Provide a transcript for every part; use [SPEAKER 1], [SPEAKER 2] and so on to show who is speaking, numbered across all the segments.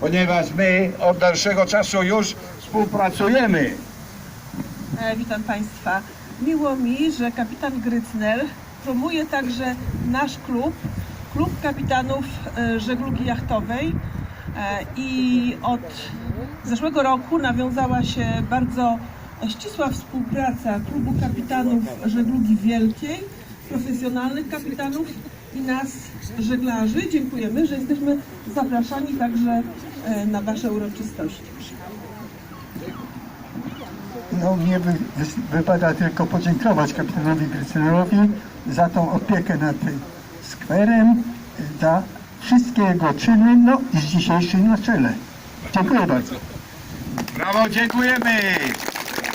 [SPEAKER 1] ponieważ my od dalszego czasu już współpracujemy.
[SPEAKER 2] E, Witam Państwa. Miło mi, że kapitan Grycner promuje także nasz klub, Klub Kapitanów e, Żeglugi Jachtowej. E, I od zeszłego roku nawiązała się bardzo ścisła współpraca Klubu Kapitanów Żeglugi Wielkiej, profesjonalnych kapitanów i nas, żeglarzy. Dziękujemy, że jesteśmy zapraszani także e, na Wasze uroczystości.
[SPEAKER 3] No, mnie wy, wy- wypada tylko podziękować kapitanowi Grycynerowi za tą opiekę nad tym skwerem, za wszystkie jego czyny, no i z dzisiejszym na czele. Dziękuję bardzo.
[SPEAKER 1] Brawo, dziękujemy.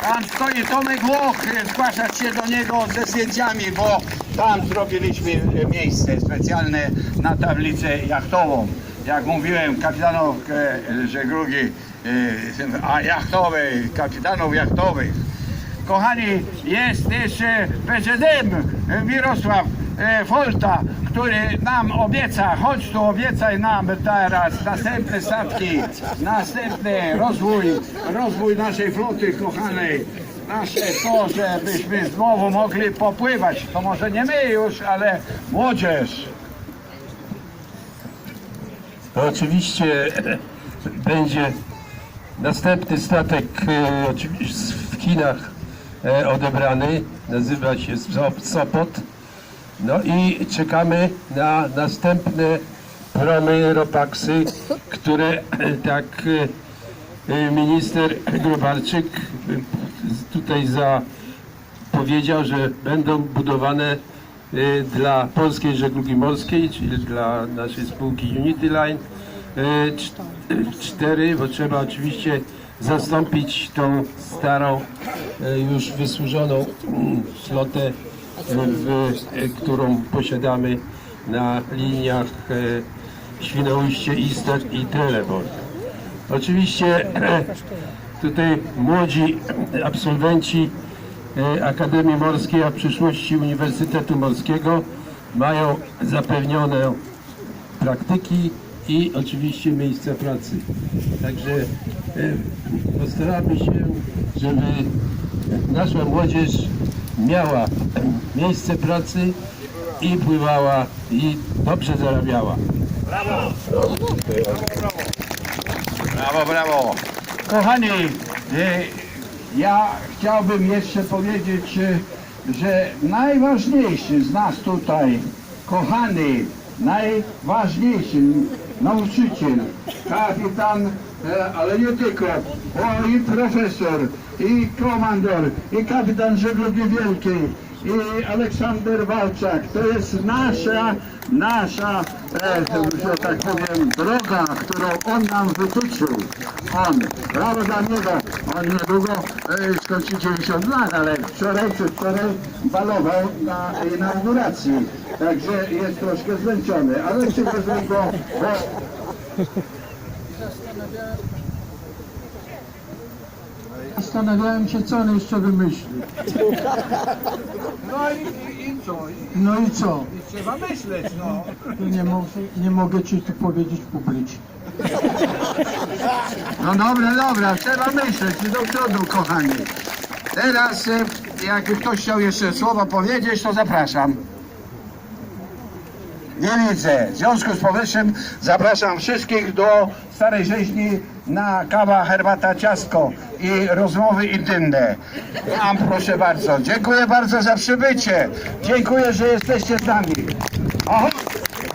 [SPEAKER 1] Stoi Tomek Łoch, zgłaszać się do niego ze zdjęciami, bo tam zrobiliśmy e, miejsce specjalne na tablicę jachtową. Jak mówiłem, kapitanów e, żeglugi e, a jachtowej, kapitanów jachtowych. Kochani, jest jeszcze prezydent Mirosław Folta, który nam obieca, chodź tu obiecaj nam teraz następne statki, następny rozwój, rozwój naszej floty kochanej. Nasze to, żebyśmy znowu mogli popływać. To może nie my już, ale młodzież.
[SPEAKER 4] To oczywiście będzie następny statek e, w Chinach e, odebrany. Nazywa się Sop- Sopot. No i czekamy na następne promy Ropaksy, które e, tak e, e, minister Grobarczyk e, tutaj za powiedział, że będą budowane y, dla polskiej żeglugi morskiej, czyli dla naszej spółki Unity Line y, cz- y, cztery, bo trzeba oczywiście zastąpić tą starą, już wysłużoną mm, flotę, którą posiadamy na liniach y, Świnoujście, Ister i Trelleborg. Oczywiście tutaj młodzi absolwenci e, Akademii Morskiej, a w przyszłości Uniwersytetu Morskiego mają zapewnione praktyki i oczywiście miejsca pracy. Także e, postaramy się, żeby nasza młodzież miała miejsce pracy i pływała i dobrze zarabiała.
[SPEAKER 1] Brawo, brawo. Kochani, e, ja chciałbym jeszcze powiedzieć, e, że najważniejszy z nas tutaj, kochany, najważniejszy nauczyciel, kapitan, ale nie tylko, bo i profesor, i komandor, i kapitan żeglugi wielkiej, i Aleksander Walczak. To jest nasza, nasza, e, że tak powiem, droga, którą on nam wytyczył. On, brawo dla niego. On niedługo e, skończy 90 lat, ale wczoraj czy wczoraj balował na inauguracji. Także jest troszkę zmęczony, ale przywiozłem go, bo
[SPEAKER 3] Zastanawiałem się, co on jeszcze wymyśli.
[SPEAKER 1] No i, i co?
[SPEAKER 3] No i co?
[SPEAKER 1] Trzeba myśleć, no.
[SPEAKER 3] Nie, mo nie mogę ci tu powiedzieć publicznie.
[SPEAKER 1] No dobra, dobra, trzeba myśleć i do przodu, kochani. Teraz, e, jakby ktoś chciał jeszcze słowo powiedzieć, to zapraszam. Nie widzę. W związku z powyższym zapraszam wszystkich do Starej Rzeźni na kawa, herbata, ciastko i rozmowy intymne. Tam proszę bardzo. Dziękuję bardzo za przybycie. Dziękuję, że jesteście z nami.